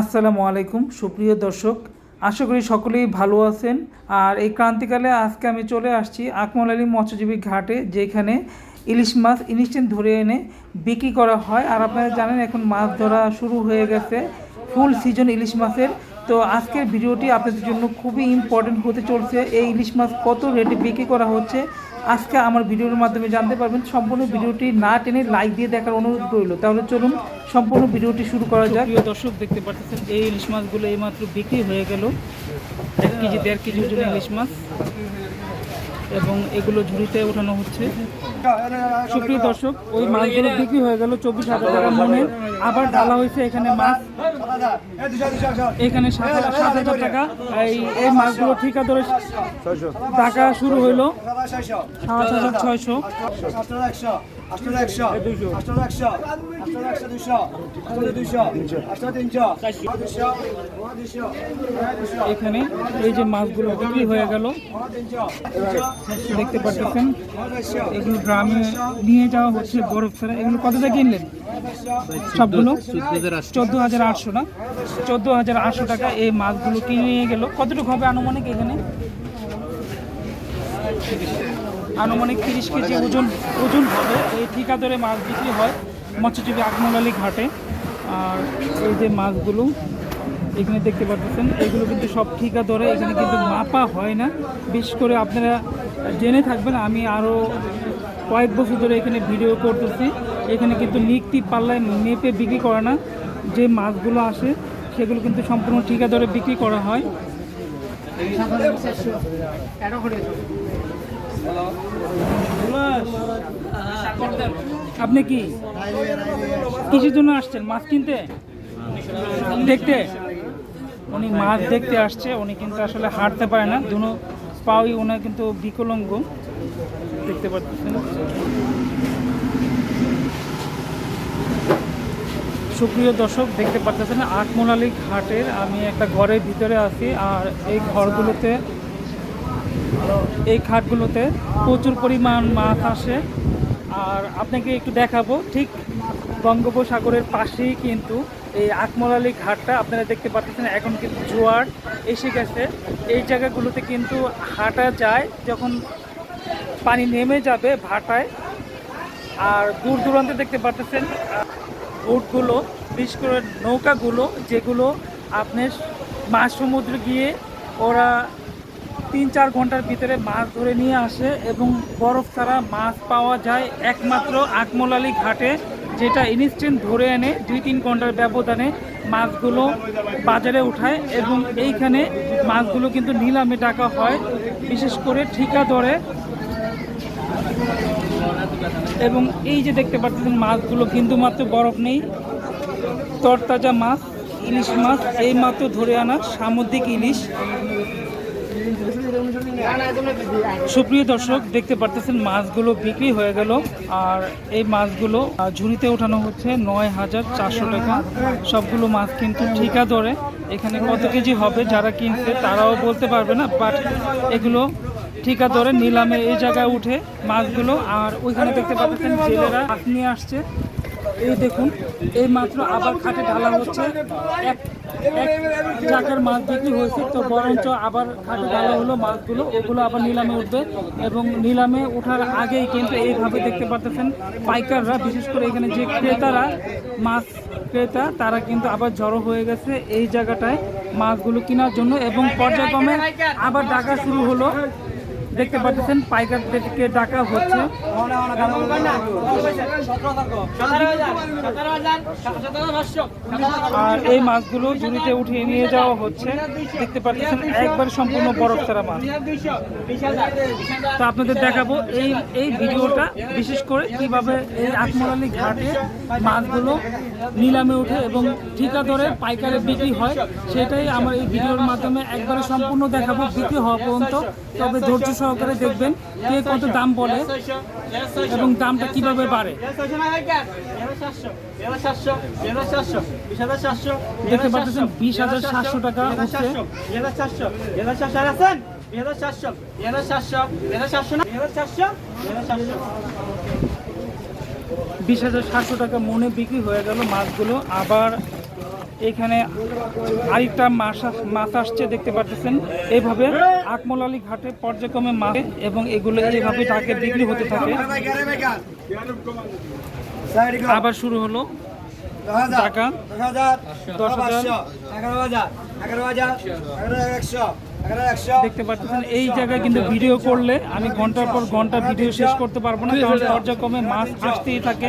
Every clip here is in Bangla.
আসসালামু আলাইকুম, সুপ্রিয় দর্শক, আশা করি সকলেই ভালো আছেন। আর এই ক্রান্তিকালে আজকে আমি চলে আসছি আকমল আলী মৎস্যজীবী ঘাটে, যেখানে ইলিশ মাছ ইনস্ট্যান্ট ধরে এনে বিক্রি করা হয়। আর আপনারা জানেন, এখন মাছ ধরা শুরু হয়ে গেছে। ফুল সিজন ইলিশ মাছের তো আজকের ভিডিওটি আপনাদের জন্য খুবই ইম্পর্টেন্ট হতে চলছে। এই ইলিশ মাছ কত রেটে বিক্রি করা হচ্ছে, আজকে আমার ভিডিওর মাধ্যমে জানতে পারবেন। সম্পূর্ণ ভিডিওটি না টেনে লাইক দিয়ে দেখার অনুরোধ রইল। তাহলে চলুন সম্পূর্ণ ভিডিওটি শুরু করা যাক। প্রিয় দর্শক, দেখতে পাচ্ছেন এই ইলিশ মাছগুলো এইমাত্র বিক্রি হয়ে গেল। এক কেজি দেড় কেজি জন্য ইলিশ মাছ। এবং এগুলো ঝুড়িতে ওঠানো হচ্ছে। সুপ্রিয় দর্শক ওই মাছগুলো বিক্রি হয়ে গেল চব্বিশ হাজার টাকা মনে। আবার ডালা হয়েছে এখানে মাছ। এখানে সাত হাজার সাত হাজার টাকা। এই এই মাছগুলো ঠিকা ধরে টাকা শুরু হইল। সাত হাজার ছয়শো। এখানে এই যে মাছগুলো বিক্রি হয়ে গেল। দেখতে পাচ্ছেন? এগুলো গ্রামে নিয়ে যাওয়া হচ্ছে বরফ ছাড়া। এগুলো কতটা কিনলেন? সবগুলো? চোদ্দ হাজার আটশো না? চোদ্দ হাজার আটশো টাকা এই মাছগুলো কিনে নিয়ে গেল। কতটুকু হবে আনুমানিক এখানে? আনুমানিক তিরিশ কেজি ওজন ওজন হবে। এই ঠিকা দরে মাছ বিক্রি হয় মৎস্যজীবী আকমল আলী ঘাটে। আর এই যে মাছগুলো, এখানে দেখতে পাচ্ছেন, এগুলো কিন্তু সব ঠিকা দরে এখানে কিন্তু মাপা হয় না। বিশেষ করে আপনারা জেনে থাকবেন, আমি আরও কয়েক বছর ধরে এখানে ভিডিও করতেছি। এখানে কিন্তু নিকটি পাল্লায় মেপে বিক্রি করে না। যে মাছগুলো আসে, সেগুলো কিন্তু সম্পূর্ণ ঠিকা দরে বিক্রি করা হয়। আপনি কি? কিসের জন্য আসছেন? মাছ কিনতে? দেখতে? উনি মাছ দেখতে আসছে, উনি কিন্তু আসলে হাঁটতে পারে না। দুনো পাওই ওনার কিন্তু বিকলঙ্গ। দেখতে পাচ্ছেন। সুপ্রিয় দর্শক, দেখতে পাচ্ছেন আটমোলালি ঘাটের। আমি একটা ঘরের ভিতরে আছি আর এই ঘরগুলোতে এই ঘাটগুলোতে প্রচুর পরিমাণ মাছ আসে। আর আপনাকে একটু দেখাবো, ঠিক বঙ্গোপসাগরের পাশেই কিন্তু এই আকমলালি ঘাটটা আপনারা দেখতে পাচ্ছেন, এখন কিন্তু জোয়ার এসে গেছে। এই জায়গাগুলোতে কিন্তু হাঁটা যায় যখন পানি নেমে যাবে ভাটায়। আর দূর দূরান্তে দেখতে পাচ্ছেন, বোটগুলো, বিশেষ করে নৌকাগুলো, যেগুলো আপনার মাছ সমুদ্রে গিয়ে ওরা তিন চার ঘণ্টার ভিতরে মাছ ধরে নিয়ে আসে এবং বরফ ছাড়া মাছ পাওয়া যায় একমাত্র আকমলালি ঘাটে, যেটা ইনস্ট্যান্ট ধরে এনে দুই তিন ঘণ্টার ব্যবধানে মাছগুলো বাজারে উঠায় এবং এইখানে মাছগুলো কিন্তু নিলামে ডাকা হয়, বিশেষ করে ঠিকা ধরে এবং এই যে দেখতে পাচ্ছেন মাছগুলো কিন্তু মাত্র বরফ নেই, তরতাজা মাছ, ইলিশ মাছ এই মাত্র ধরে আনা সামুদ্রিক ইলিশ। সুপ্রিয় দর্শক, দেখতে পারতেছেন মাছগুলো বিক্রি হয়ে গেল। আর এই মাছগুলো ঝুড়িতে ওঠানো হচ্ছে নয় হাজার চারশো টাকা। সবগুলো মাছ কিন্তু ঠিকা ধরে এখানে কত কেজি হবে যারা কিনছে তারাও বলতে পারবে না বাট এগুলো ঠিকা ধরে নিলামে এই জায়গায় উঠে মাছগুলো। আর ওইখানে দেখতে পাচ্ছেন জেলেরা নিয়ে আসছে। এই দেখুন, এই মাত্র আবার খাটে ঢালা হচ্ছে এক জায়গার মাছ বিক্রি হয়েছে, তো বরঞ্চ আবার খাটে ঢালা হলো মাছগুলো, ওগুলো আবার নিলামে উঠবে এবং নিলামে ওঠার আগেই কিন্তু এইভাবে দেখতে পারতেছেন পাইকাররা, বিশেষ করে এখানে যে ক্রেতারা, মাছ ক্রেতা, তারা কিন্তু আবার জড়ো হয়ে গেছে এই জায়গাটায় মাছগুলো কেনার জন্য এবং পর্যায়ক্রমে আবার ডাকা শুরু হলো। দেখতে পাচ্ছেন পাইকারদেরকে ডাকা হচ্ছে। আর এই মাছগুলো ঝুড়িতে উঠিয়ে নিয়ে যাওয়া হচ্ছে। দেখতে পাচ্ছেন, একবার সম্পূর্ণ বরফ ছাড়া মাছ। তো আপনাদের দেখাবো এই এই ভিডিওটা বিশেষ করে কীভাবে এই আকমরালি ঘাটে মাছগুলো নিলামে ওঠে এবং ঠিকা দরে পাইকারে বিক্রি হয়, সেটাই আমার এই ভিডিওর মাধ্যমে একবারে সম্পূর্ণ দেখাবো। বিক্রি হওয়া পর্যন্ত, তবে ধৈর্য সহকারে দেখবেন কে কত দাম বলে এবং দামটা কীভাবে বাড়ে। দেখতে পাচ্ছেন বিশ হাজার সাতশো টাকা বিশ হাজার সাতশো টাকা মনে বিক্রি হয়ে গেল মাছগুলো। আবার এখানে আরেকটা মাছ মাছ আসছে, দেখতে পাচ্ছেন এইভাবে আকমলালি ঘাটে পর্যায়ক্রমে মাছ এবং এগুলো এইভাবে তাকে বিক্রি হতে থাকে। আবার শুরু হলো টাকা। দশ হাজার দেখতে পাচ্ছেন এই জায়গায় কিন্তু ভিডিও করলে আমি ঘণ্টার পর ঘণ্টা ভিডিও শেষ করতে পারব না, কারণ পর্যায়ক্রমে মাছ আসতেই থাকে।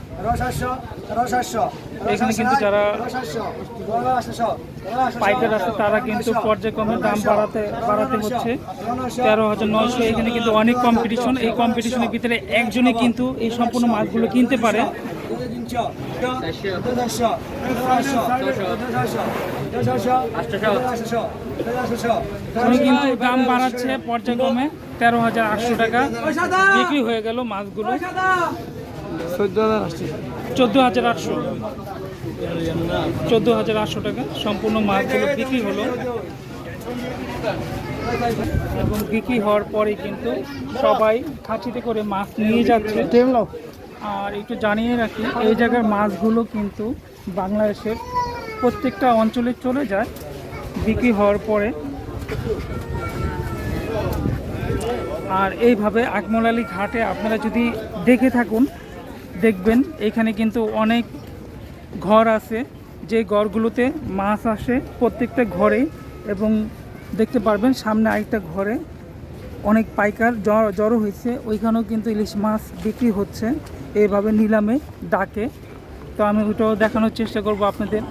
এখানে কিন্তু যারা পাইকার আছে তারা কিন্তু পর্যায়ক্রমে দাম বাড়াতে বাড়াতে হচ্ছে। তেরো হাজার নয়শো এখানে কিন্তু অনেক কম্পিটিশন এই কম্পিটিশনের ভিতরে একজনে কিন্তু এই সম্পূর্ণ মাছগুলো কিনতে পারে। কিন্তু দাম বাড়াচ্ছে পর্যায়ক্রমে তেরো হাজার আটশো টাকা। বিক্রি হয়ে গেল মাছগুলো। চোদ্দ হাজার আটশো। চোদ্দ হাজার আটশো টাকা। সম্পূর্ণ মাছগুলো বিক্রি হলো। এবং বিক্রি হওয়ার পরে কিন্তু সবাই খাঁচিতে করে মাছ নিয়ে যাচ্ছে। আর একটু জানিয়ে রাখি এই জায়গার মাছগুলো কিন্তু বাংলাদেশের প্রত্যেকটা অঞ্চলে চলে যায় বিক্রি হওয়ার পরে। আর এইভাবে আকমলালি ঘাটে আপনারা যদি দেখে থাকুন দেখবেন, এখানে কিন্তু অনেক ঘর আছে। যে ঘরগুলোতে মাছ আসে প্রত্যেকটা ঘরে এবং দেখতে পারবেন সামনে আরেকটা ঘরে অনেক পাইকার জড়ো হয়েছে। ওইখানেও কিন্তু ইলিশ মাছ বিক্রি হচ্ছে। এইভাবে নিলামে ডাকে। তো আমি ওইটাও দেখানোর চেষ্টা করব আপনাদের।